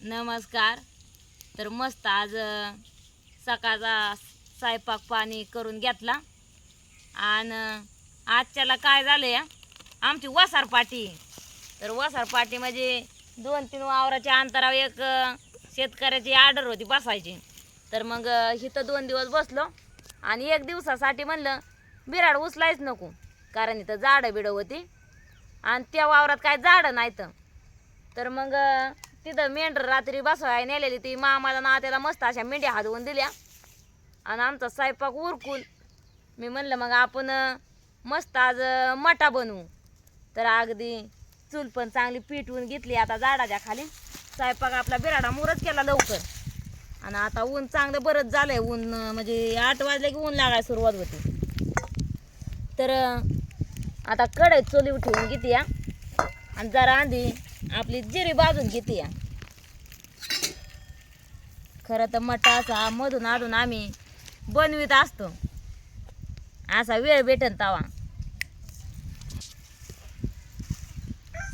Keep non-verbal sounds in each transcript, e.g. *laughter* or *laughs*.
नमस्कार. तर मस्त आज सकाळचा स्वयंपाक पाणी करून घेतला. आणि आजच्याला काय झालं या आमची वसार पाटी. तर वसार पाटी म्हणजे दोन तीन वावराच्या अंतरावर एक शेतकऱ्याची ऑर्डर होती बसायची. तर मग इथं दोन दिवस बसलो. आणि एक दिवसासाठी म्हणलं बिराड उचलायच नको कारण इथं झाडं बिडं होती. आणि त्या वावरात काय झाडं नाहीत. तर मग तिथं मेंढर रात्री बसवाय नेलेली ती मामाला नात्याला मस्त अशा मेंढ्या हादवून दिल्या. आणि आमचा स्वयंपाक उरकून मी म्हणलं मग आपण मस्त आज मटा बनवू. तर अगदी चूल पण चांगली पिटवून घेतली आता झाडाच्या खाली. स्वयंपाक आपला बिराडा मुरच केला लवकर. आणि आता ऊन चांगलं बरंच झालंय ऊन म्हणजे आठ वाजले की ऊन लागायला सुरुवात होती. तर आता कढईत चोली उठवून घेते या आणि जरा आधी आपली जिरी भाजून घेते या. खरं तर असा मधून अधून आम्ही बनवीत असतो. असा वेळ भेटन तवा.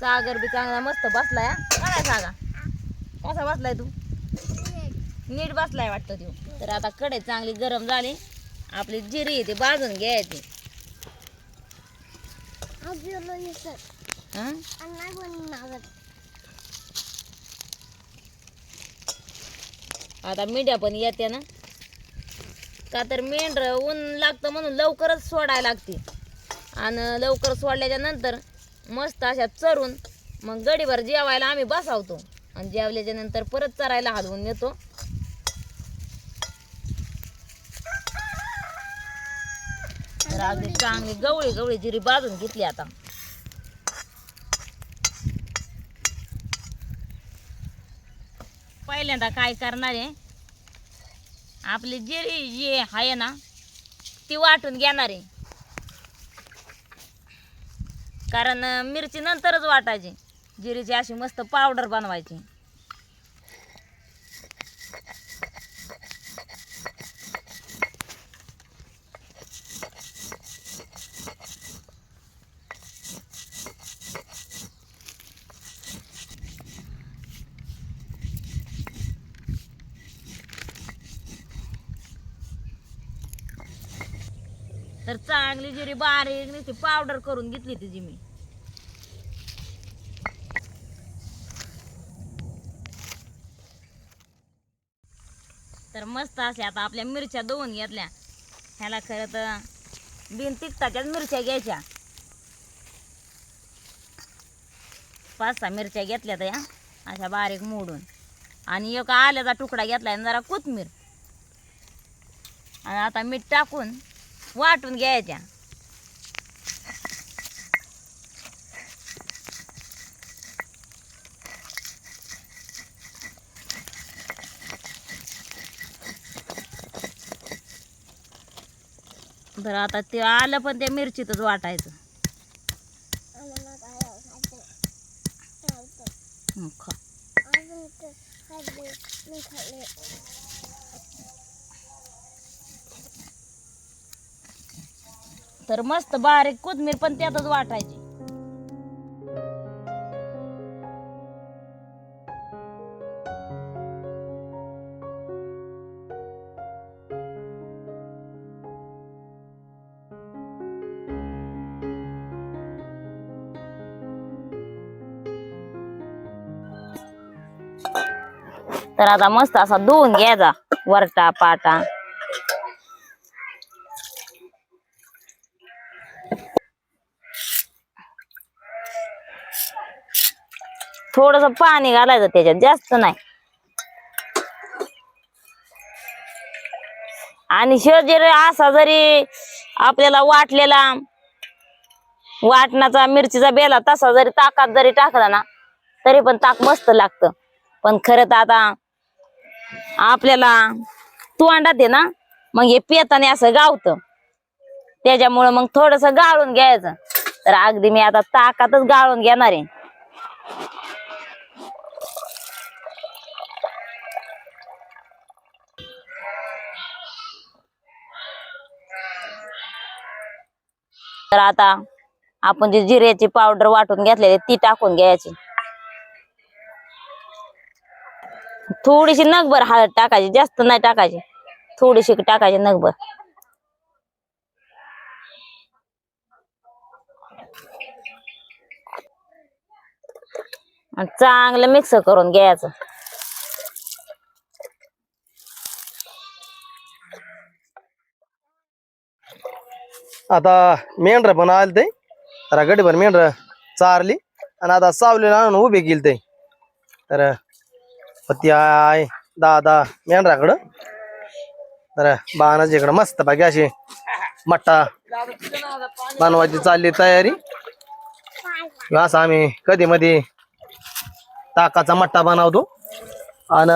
सागर बी चांगला मस्त बसलाय. काय सागा कसा बसलाय तू? नीट बसलाय वाटतं तू तर आता कढई चांगली गरम झाली आपली जिरी ती भाजून घ्यायची. आता मेंढ्या पण येते ना. का तर मेंढर ऊन लागतं म्हणून लवकरच सोडायला लागते. आणि लवकर सोडल्याच्या नंतर मस्त अशा चरून मग गडीभर जेवायला आम्ही बसावतो. आणि जेवल्याच्या नंतर परत चरायला हलवून येतो तर अगदी चांगली गवळी गवळी जिरी बाजून घेतली आता. पहिल्यांदा काय करणार आहे? आपली जिरी जी आहे ना ती वाटून घेणार आहे. कारण मिरची नंतरच वाटायची. जिरीची अशी मस्त पावडर बनवायची. तर चांगली जिरी बारीक नुसती पावडर करून घेतली तिची मी. तर मस्त असे आता आपल्या मिरच्या दोन घेतल्या. ह्याला खरं तर बिन तिखटाच्याच मिरच्या घ्यायच्या. पाच सहा मिरच्या घेतल्या त्या अशा बारीक मोडून. आणि एक आल्याचा तुकडा घेतला आणि जरा कोथमीर. आणि आता मीठ टाकून वाटून घ्यायच्या. बरं आता ते आलं पण त्या मिरचीतच वाटायचं. खा. तर मस्त बारीक कोथमीर पण त्यातच वाटायची. तर आता मस्त असा धुवून घ्यायचा वरटा पाटा. थोडस पाणी घालायचं त्याच्यात जास्त नाही. आणि शरीर असा जरी आपल्याला वाटलेला वाटणाचा मिरचीचा बेला तसा जरी ताकात जरी टाकला ना तरी पण ताक मस्त लागतं. पण खरं तर आता आपल्याला तोंडात आहे ना मग हे पेताने असं गावतं. त्याच्यामुळं मग थोडस गाळून घ्यायचं. तर अगदी मी आता ताकातच गाळून घेणार आहे. तर आता आपण जी जिऱ्याची पावडर वाटून घेतलेली ती टाकून घ्यायची. थोडीशी नगभर हळद टाकायची जास्त नाही टाकायची. थोडीशी टाकायची नगभर. चांगलं मिक्स करून घ्यायचं. आता मेंढर पण आले ते जरा गडीभर मेंढर चारली. आणि आता सावलीला आणून उभे केली ते तर पती आय दादा मेंढराकडं. तर बाणाच्या इकडं मस्त बाकी अशी मट्टा बनवायची चालली तयारी. असं आम्ही कधी मध्ये ताकाचा मट्टा बनवतो. आणि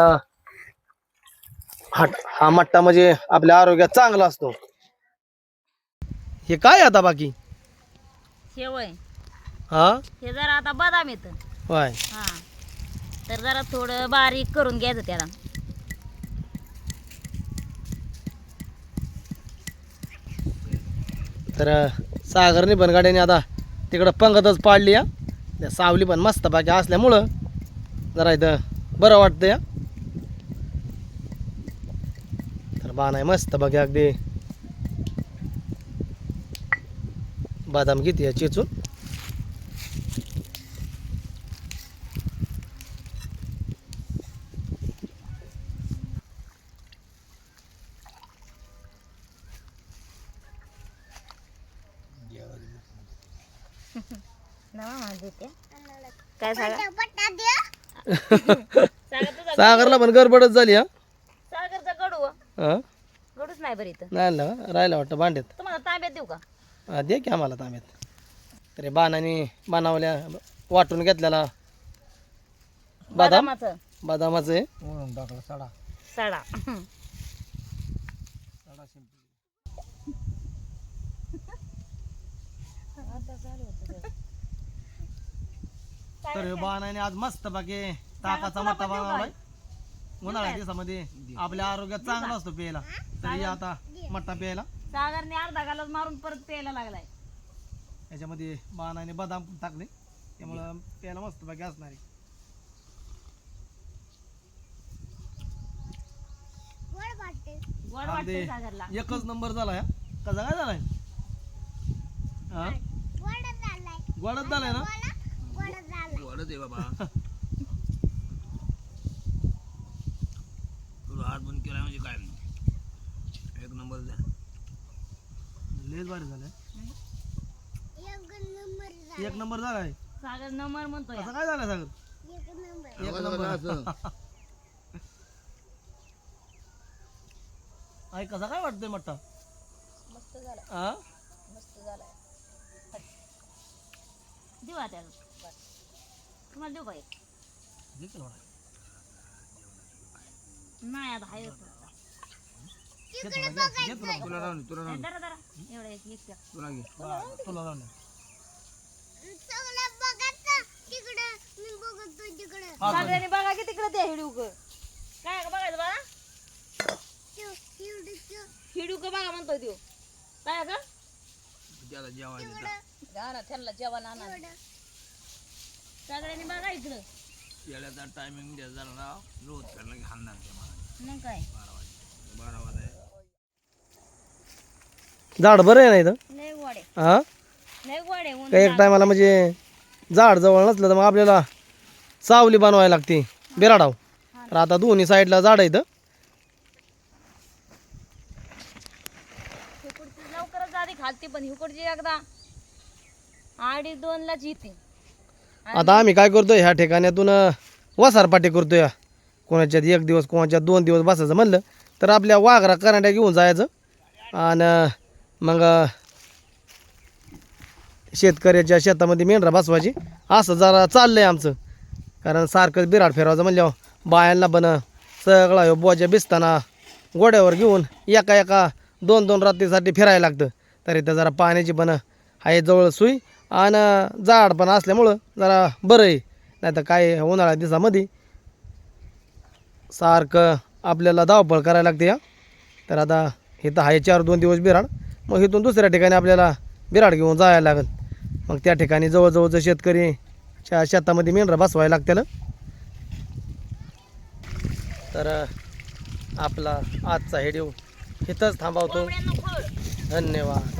हा मट्टा म्हणजे आपल्या आरोग्यात चांगला असतो. हे काय आता बाकी? शेवय हा? हे जरा आता बदाम येत. होय. हा. तर जरा थोडं बारीक करून घ्यायचं त्याला. तर सागरने पण गाड्याने आता तिकडं पंगतच पाडली या त्या सावली पण मस्त बाकी असल्यामुळं जरा इथं बरं वाटतं या तर बाण आहे मस्त बाकी अगदी. बदाम किती आहे चेचून. काय सागरला पण गडबडच झाली हा. सागरचा कडू हो. कडूच नाही बरं इथं. नाही आणलं का? राहिलं वाटतं भांड्यात. तुम्हाला तांब्यात देऊ का? दे की आम्हाला तांब्यात. तरी बाणाने बनवल्या वाटून घेतलेला बदाम. बदामाचं. बदामाचं आहे. सडा. तर हे बाणाने आज मस्त बाकी ताकाचा मट्टा बनवलाय उन्हाळ्या दिवसामध्ये आपल्या आरोग्यात चांगला असतो प्यायला. तरी आता मट्टा प्यायला. सागरने अर्धा गालाच मारून परत प्यायला लागलाय. याच्यामध्ये बाणाने बदाम पण टाकले. त्यामुळं प्यायला मस्त बाकी असणार आहे. गोड सागरला. एकच नंबर झालाय हा. कसा काय झालाय? हा? गोडच झालाय. ना? वाढत आहे बाबा. *laughs* तुला हात बंद केला म्हणजे काय? एक नंबर द्या लयच भारी झालंय. एक नंबर झालाय सागर नंबर म्हणतोय कसं काय झालंय सागर? एक नंबर. असं. *laughs* आई कसा काय वाटतोय मट्टा? मस्त झाला. हा मस्त झालाय. देऊ आता तुम्हाला देऊ थोडा. नाही आता हाय घे थोडा, घे, घे तुला तुला राहून दे, तुला राहून दे, जरा जरा एवढा एक एक द्या. तुला घे. बा, तुला राहून दे. हा, सागराने बघा की तिकडे ते हिडू काय का बघायचं बघा त्यो. काय का? जेवायला त्यांना जेवण आणा. सागराने बघा इकडं. येण्याचा टायमिंग द्या जरा ना रोज त्यांना घालणार ते मला. मग काय? बारा वाजे. बारा वाजे झाड बरं आहे ना इथं? लय गोडे हा? लय गोडे ऊन काही एक टायमाला म्हणजे झाड जवळ नसलं तर मग आपल्याला सावली बनवायला लागते. बिराडाव तर आता दोन्ही साईडला झाड इथं. हिकडची लवकरच आधी खालती पण हिकडची एकदा अडीच दोन लाच येते आता आम्ही काय करतोय ह्या ठिकाणातून वसारपाटी करतोय. कोणाच्यात एक दिवस कोणाच्यात दोन दिवस बसायचं म्हणलं तर आपल्या वाघरा करांड्या घेऊन जायचं. आणि मग शेतकऱ्याच्या शेतामध्ये मेंढरा बसवायची. असं जरा चाललं आहे आमचं. कारण सारखं बिराड फिरवायचं म्हणल्यावर बायांना पण सगळा बोजा बिसताना गोड्यावर घेऊन एका एका दोन दोन रात्रीसाठी फिरायला लागतं. तर इथं जरा पाण्याची पण आहे जवळ सुई आणि जाड पण असल्यामुळं जरा बरं आहे. नाही तर काय उन्हाळ्या दिवसामध्ये सारखं आपल्याला धावपळ करायला लागते या तर आता हे तर आहे चार दोन दिवस बिराड. मग इथून दुसऱ्या ठिकाणी आपल्याला बिराड घेऊन जायला लागेल. मग त्या ठिकाणी जवळजवळचं शेतकरी च्या शेतामध्ये मेंढरा बसवायला लागतील. तर आपला आजचा व्हिडिओ इथंच थांबवतो. धन्यवाद.